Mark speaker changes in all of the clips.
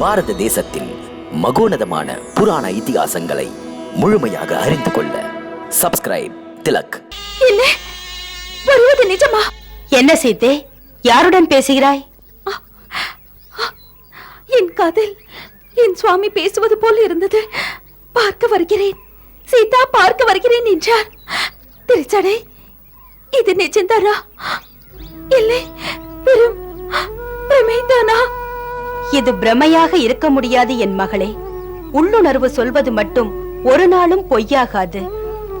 Speaker 1: பாரத தேசத்தில் மகோனதமான புராண இதிகாசங்களை முழுமையாக அறிந்து கொள்ள சப்ஸ்கிரைப் திலக்.
Speaker 2: என்ன? வருவது நிஜமா?
Speaker 3: என்ன சீத்தே யாருடன் பேசுகிறாய்?
Speaker 2: என் காதில் என் சுவாமி பேசுவது போல் இருந்தது. பார்க்க வருகிறேன். சீதா பார்க்க வருகிறேன் என்றார். திருச்சடை இது நிஜம்தானா? இல்லை வெறும் பிரமைதானா?
Speaker 3: இது பிரமையாக இருக்க முடியாது என் மகளே. உள்ளுணர்வு சொல்வது மட்டும் ஒரு நாளும் பொய்யாகாது.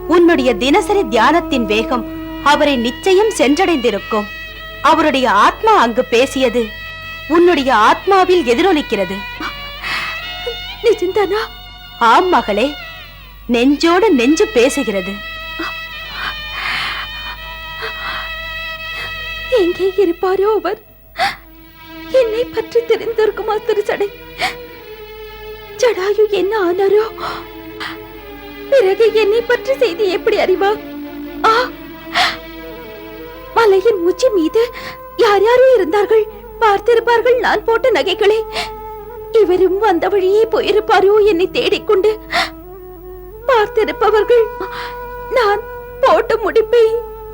Speaker 3: உன்னுடைய தினசரி தியானத்தின் வேகம் அவரை நிச்சயம் சென்றடைந்திருக்கும். அவருடைய ஆத்மா அங்கு பேசியது உன்னுடைய ஆத்மாவில் எதிரொலிக்கிறது.
Speaker 2: நிஜம்தானா
Speaker 3: ஆம் மகளே நெஞ்சோடு நெஞ்சு பேசுகிறது.
Speaker 2: எங்கே இருப்பாரோ அவர்? என்னை பற்றி தெரிந்திருக்குமா திருச்சடை? ஜடாயு என்ன ஆனாரோ? பிறகு என்னை பற்றி செய்தி எப்படி அறிவா? ஆ? மலையின் உச்சி மீது யார் யாரோ இருந்தார்கள்? பார்த்திருப்பார்கள் நான் போட்ட நகைகளை. இவரும் வந்த வழியே போயிருப்பாரோ என்னை தேடிக்கொண்டு. பார்த்திருப்பவர்கள் நான் போட்ட முடிப்பை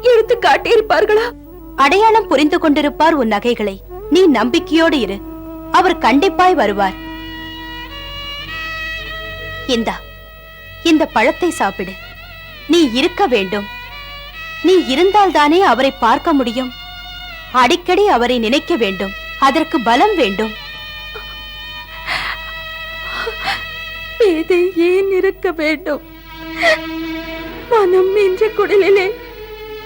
Speaker 2: எடுத்து காட்டியிருப்பார்களா?
Speaker 3: அடையாளம் புரிந்து கொண்டிருப்பார் உன் நகைகளை. நீ நம்பிக்கையோடு இரு. அவர் கண்டிப்பாய் வருவார். இந்தா இந்த பழத்தை சாப்பிடு. நீ இருக்க வேண்டும். நீ இருந்தால்தானே அவரை பார்க்க முடியும். அடிக்கடி அவரை நினைக்க வேண்டும். அதற்கு பலம் வேண்டும்.
Speaker 2: பேதை ஏன் இருக்க வேண்டும்? மனம் இன்று குடலிலே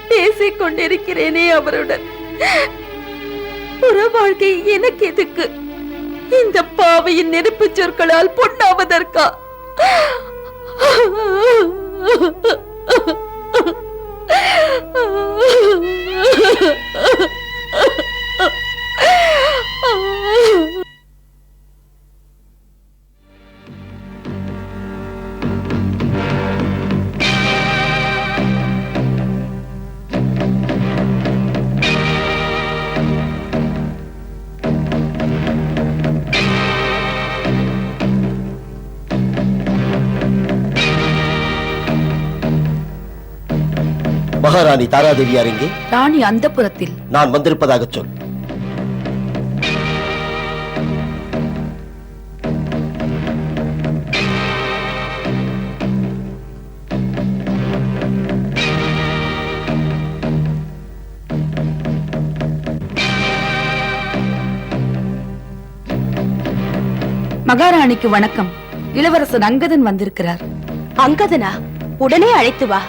Speaker 2: பேசிக் கொண்டிருக்கிறேனே அவருடன். புற வாழ்க்கை எனக்கு எதுக்கு? இந்த பாவையின் நெருப்பு சொற்களால் பொண்ணாவதற்கா?
Speaker 4: மகாராணி தாராதேவியார் எங்கே?
Speaker 2: ராணி அந்த புறத்தில்
Speaker 4: நான் வந்திருப்பதாக சொல்.
Speaker 5: மகாராணிக்கு வணக்கம். இளவரசர் அங்கதன் வந்திருக்கிறார்.
Speaker 3: அங்கதனா? உடனே அழைத்து வா.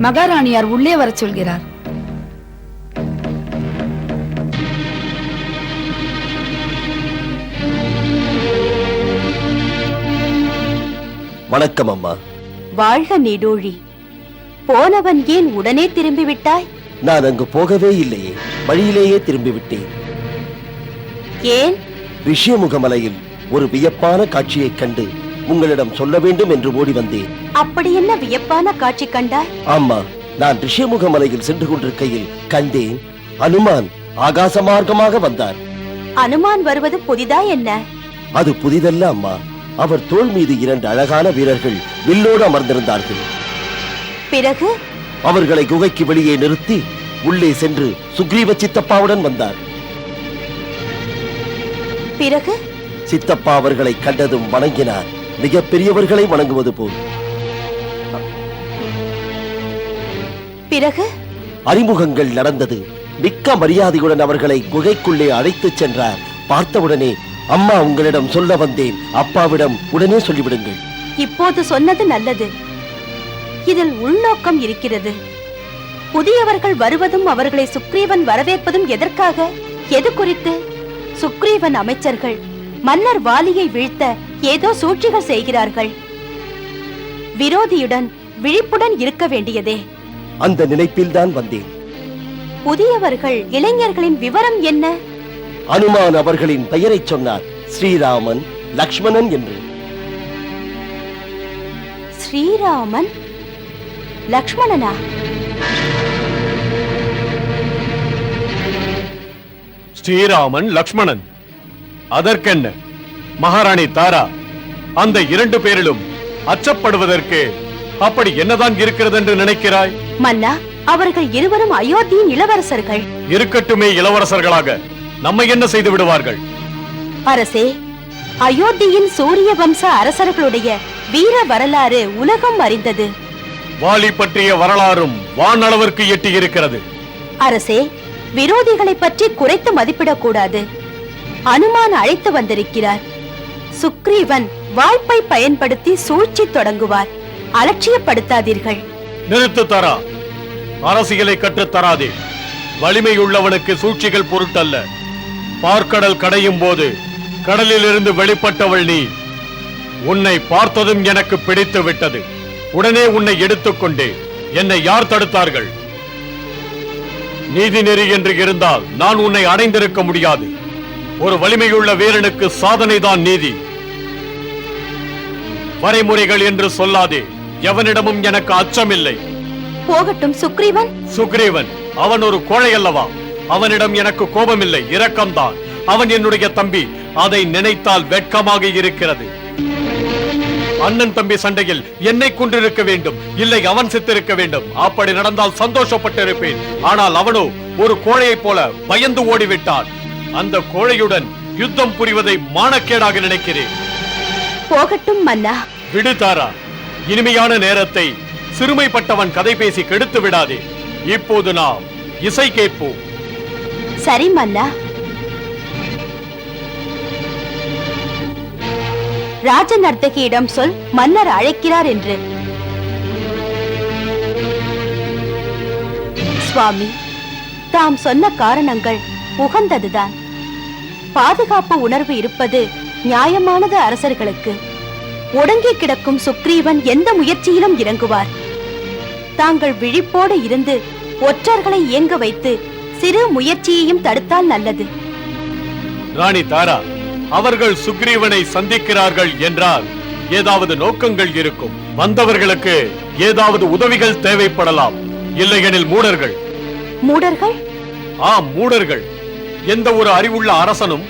Speaker 5: மகாராணியார் உள்ளே வரச் சொல்கிறார்.
Speaker 4: வணக்கம் அம்மா.
Speaker 3: வாழ்க நீடோழி. போனவன் ஏன் உடனே திரும்பி விட்டாய்
Speaker 4: நான் அங்கு போகவே இல்லையே வழியிலேயே திரும்பி விட்டேன்
Speaker 3: ஏன்?
Speaker 4: ரிஷியமுகமலையில் ஒரு வியப்பான காட்சியைக் கண்டு உங்களிடம் சொல்ல வேண்டும் என்று ஓடி வந்தேன்.
Speaker 3: அப்படி என்ன வியப்பான காட்சி கண்டாய்?
Speaker 4: ஆமா நான் ரிஷியமுகமலையில் சென்று கொண்டிருக்கையில் கண்டேன் அனுமான் ஆகாச மார்க்கமாக வந்தார்.
Speaker 3: அனுமான் வருவது புதிதா என்ன?
Speaker 4: அது புதிதல்ல அம்மா. அவர் தோள் மீது இரண்டு அழகான வீரர்கள் வில்லோடு அமர்ந்திருந்தார்கள்.
Speaker 3: பிறகு?
Speaker 4: அவர்களை குகைக்கு வெளியே நிறுத்தி உள்ளே சென்று சுக்ரீவ சித்தப்பாவுடன் வந்தார்.
Speaker 3: பிறகு?
Speaker 4: சித்தப்பா அவர்களை கண்டதும் வணங்கினார். மிக பெரியவர்களை வணங்குவது போல்.
Speaker 3: பிறகு?
Speaker 4: அறிமுகங்கள் நடந்தது. மிக்க மரியாதையுடன் அவர்களை குகைக்குள்ளே அழைத்துச் சென்றார். பார்த்தவுடனே அம்மா உங்களிடம் சொல்ல வந்தேன். அப்பாவிடம் உடனே சொல்லிவிடுங்கள்.
Speaker 3: இப்போது சொன்னது நல்லது. இதில் உள்நோக்கம் இருக்கிறது. புதியவர்கள் வருவதும் அவர்களை சுக்ரீவன் வரவேற்பதும் எதற்காக? எது குறித்து? சுக்ரீவன் அமைச்சர்கள் மன்னர் வாலியை வீழ்த்த ஏதோ சூழ்ச்சிகள் செய்கிறார்கள். விரோதியுடன் விழிப்புடன் இருக்க வேண்டியதே.
Speaker 4: அந்த நினைப்பில்தான் வந்தேன்.
Speaker 3: புதியவர்கள் இளைஞர்களின் விவரம் என்ன?
Speaker 4: அனுமான் அவர்களின் பெயரைச் சொன்னார். ஸ்ரீராமன் லக்ஷ்மணன் என்று.
Speaker 3: ஸ்ரீராமன் லக்ஷ்மணனா?
Speaker 6: ஸ்ரீராமன் லக்ஷ்மணன். அதற்கென்ன? மகாராணி தாரா அந்த இரண்டு பேரிலும் அச்சப்படுவதற்கு அப்படி என்னதான் இருக்கிறது என்று நினைக்கிறாய்?
Speaker 3: மன்னா அவர்கள் இருவரும் அயோத்தியின் இளவரசர்கள்.
Speaker 6: இருக்கட்டுமே இளவரசர்களாக நம்மை என்ன செய்து விடுவார்கள்?
Speaker 3: அரசே அயோத்தியின் சூரிய வம்ச அரசர்களுடைய வீர வரலாறு உலகம் அறிந்தது.
Speaker 6: வாலி பற்றிய வரலாறும் வானளவிற்கு எட்டி இருக்கிறது
Speaker 3: அரசே விரோதிகளை பற்றி குறைத்து மதிப்பிடக் கூடாது அனுமான் அழைத்து வந்திருக்கிறார். சுக்ரீவன் வாய்ப்பை பயன்படுத்தி சூழ்ச்சி தொடங்குவார். அலட்சியப்படுத்தாதீர்கள்.
Speaker 6: நிறுத்து தரா அரசியலை கற்றுத் தராதே வலிமை உள்ளவனுக்கு சூழ்ச்சிகள் பொருட்டல்ல. பார்க்கடல் கடையும் போது கடலில் இருந்து வெளிப்பட்டவள் நீ. உன்னை பார்த்ததும் எனக்கு பிடித்து விட்டது. உடனே உன்னை எடுத்துக்கொண்டு என்னை யார் தடுத்தார்கள்? நீதி நெறி என்று இருந்தால் நான் உன்னை அடைந்திருக்க முடியாது. ஒரு வலிமையுள்ள வீரனுக்கு சாதனைதான் நீதி. வரைமுறைகள் என்று சொல்லாதே எவனிடமும் எனக்கு அச்சமில்லை.
Speaker 3: போகட்டும் சுக்ரீவன்.
Speaker 6: சுக்ரீவன் அவன் ஒரு கோழை அல்லவா? அவனிடம் எனக்கு கோபமில்லை இரக்கம்தான். அவன் என்னுடைய தம்பி அதை நினைத்தால் வெட்கமாக இருக்கிறது. அண்ணன் தம்பி சண்டையில் என்னை கொண்டிருக்க வேண்டும் இல்லை அவன் செத்திருக்க வேண்டும். அப்படி நடந்தால் சந்தோஷப்பட்டிருப்பேன். ஆனால் அவனோ ஒரு கோழையைப் போல பயந்து ஓடிவிட்டான். அந்த கோழையுடன் யுத்தம் புரிவதை மானக்கேடாக நினைக்கிறேன்.
Speaker 3: போகட்டும் மன்னா.
Speaker 6: விடு தாரா. இனிமையான நேரத்தை சிறுமைப்பட்டவன் கதை பேசி கெடுத்து விடாதே. இப்போது நாம் இசை கேட்போம்.
Speaker 3: சரி மன்னா. ராஜ நர்த்தகியிடம் சொல் மன்னர் அழைக்கிறார் என்று. சுவாமி தாம் சொன்ன காரணங்கள் உகந்ததுதான். பாதுகாப்பு உணர்வு இருப்பது நியாயமானது அரசர்களுக்கு. ஒடுங்கி கிடக்கும் சுக்ரீவன் எந்த முயற்சியிலும் இறங்குவார். தாங்கள் விழிப்போடு இருந்து ஒற்றர்களை இயங்க வைத்து சிறு முயற்சியையும் தடுத்தால் நல்லது.
Speaker 6: ராணி தாரா அவர்கள் சுக்ரீவனை சந்திக்கிறார்கள் என்றால் ஏதாவது நோக்கங்கள் இருக்கும். வந்தவர்களுக்கு ஏதாவது உதவிகள் தேவைப்படலாம். இல்லையெனில் மூடர்கள்.
Speaker 3: மூடர்கள்?
Speaker 6: ஆம் மூடர்கள். எந்த ஒரு அறிவுள்ள அரசனும்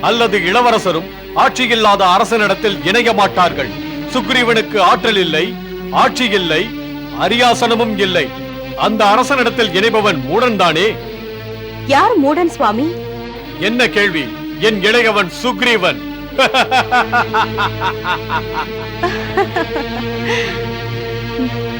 Speaker 6: அல்லது இளவரசரும் ஆட்சியில்லாத அரசனிடத்தில் இணைய மாட்டார்கள். சுக்ரீவனுக்கு ஆற்றல் இல்லை ஆட்சி இல்லை அரியாசனமும் இல்லை. அந்த அரசனிடத்தில் இணைபவன் மூடன்தானே
Speaker 3: யார் மூடன் சுவாமி?
Speaker 6: என்ன கேள்வி? என் இளையவன் சுக்ரீவன்.